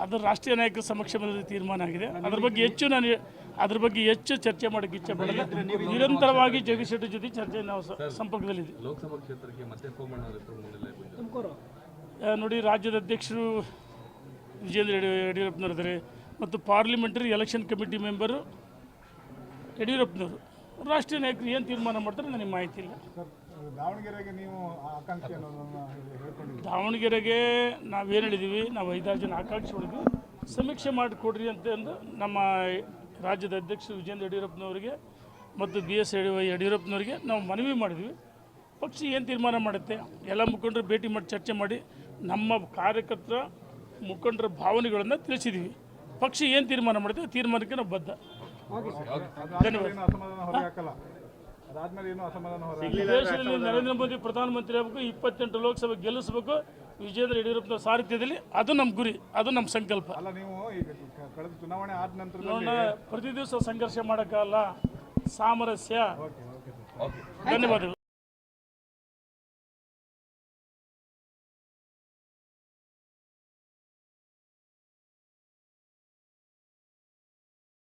ಅದು ರಾಷ್ಟ್ರೀಯ ನಾಯಕರ ಸಮಕ್ಷಮದಲ್ಲಿ ತೀರ್ಮಾನ ಆಗಿದೆ. ಅದ್ರ ಬಗ್ಗೆ ಹೆಚ್ಚು ನಾನು ಅದ್ರ ಬಗ್ಗೆ ಹೆಚ್ಚು ಚರ್ಚೆ ಮಾಡೋಕ್ಕೆ ಇಚ್ಛೆ ಪಡಲ್ಲ. ನಿರಂತರವಾಗಿ ಜಗದೀಶ್ ಶೆಟ್ಟಿ ಜೊತೆ ಚರ್ಚೆ ನಾವು ಸಂಪರ್ಕದಲ್ಲಿದೆ ಸಂಪರ್ಕದಲ್ಲಿದ್ದೀವಿ. ನೋಡಿ ರಾಜ್ಯದ ಅಧ್ಯಕ್ಷರು ವಿಜೇಂದ್ರ ಯಡಿ- ಯಡಿಯೂರಪ್ಪನವರಿದ್ದಾರೆ ಮತ್ತು ಪಾರ್ಲಿಮೆಂಟರಿ ಎಲೆಕ್ಷನ್ ಕಮಿಟಿ ಮೆಂಬರು ಯಡಿಯೂರಪ್ಪನವರು. ರಾಷ್ಟ್ರೀಯ ನಾಯಕರು ಏನು ತೀರ್ಮಾನ ಮಾಡ್ತಾರೆ ನನಗೆ ಮಾಹಿತಿ ಇಲ್ಲ. ದಾವಣಗೆರೆಗೆ ನೀವು ಆಕಾಂಕ್ಷಿ ಅನ್ನೋದನ್ನ ದಾವಣಗೆರೆಗೆ ನಾವೇನು ಹೇಳಿದ್ದೀವಿ ನಾವು ಐದಾರು ಜನ ಆಕಾಂಕ್ಷಿ ಹೊಡೆದು ಸಮೀಕ್ಷೆ ಮಾಡಿಕೊಡ್ರಿ ಅಂತಂದು ನಮ್ಮ ರಾಜ್ಯದ ಅಧ್ಯಕ್ಷ ವಿಜೇಂದ್ರ ಯಡಿಯೂರಪ್ಪನವರಿಗೆ ಮತ್ತು ಬಿ ಎಸ್ ಯಡಿಯೂರಪ್ಪನವರಿಗೆ ನಾವು ಮನವಿ ಮಾಡಿದ್ವಿ. ಪಕ್ಷ ಏನು ತೀರ್ಮಾನ ಮಾಡುತ್ತೆ? ಎಲ್ಲ ಮುಖಂಡರು ಭೇಟಿ ಮಾಡಿ ಚರ್ಚೆ ಮಾಡಿ ನಮ್ಮ ಕಾರ್ಯಕರ್ತರ ಮುಖಂಡರ ಭಾವನೆಗಳನ್ನು ತಿಳಿಸಿದ್ದೀವಿ ಪಕ್ಷ ಏನು ತೀರ್ಮಾನ ಮಾಡುತ್ತೆ? ಆ ತೀರ್ಮಾನಕ್ಕೆ ನಾವು ಬದ್ಧ. ಅದಾದ್ಮೇಲೆ ದೇಶದಲ್ಲಿ ನರೇಂದ್ರ ಮೋದಿ ಪ್ರಧಾನಮಂತ್ರಿ ಆಗಬೇಕು ಇಪ್ಪತ್ತೆಂಟು ಲೋಕಸಭೆ ಗೆಲ್ಲಿಸಬೇಕು ವಿಜೇಂದ್ರ ಯಡಿಯೂರಪ್ಪನ ಸಾರಥ್ಯದಲ್ಲಿ ಅದು ನಮ್ಮ ಗುರಿ ಅದು ನಮ್ಮ ಸಂಕಲ್ಪ. ಅಲ್ಲ ನೀವು ಕಳೆದ ಚುನಾವಣೆ ಆದ ನಂತರ ಪ್ರತಿ ದಿವಸ ಸಂಘರ್ಷ ಮಾಡೋಕ್ಕಲ್ಲ ಸಾಮರಸ್ಯ. ಧನ್ಯವಾದಗಳು.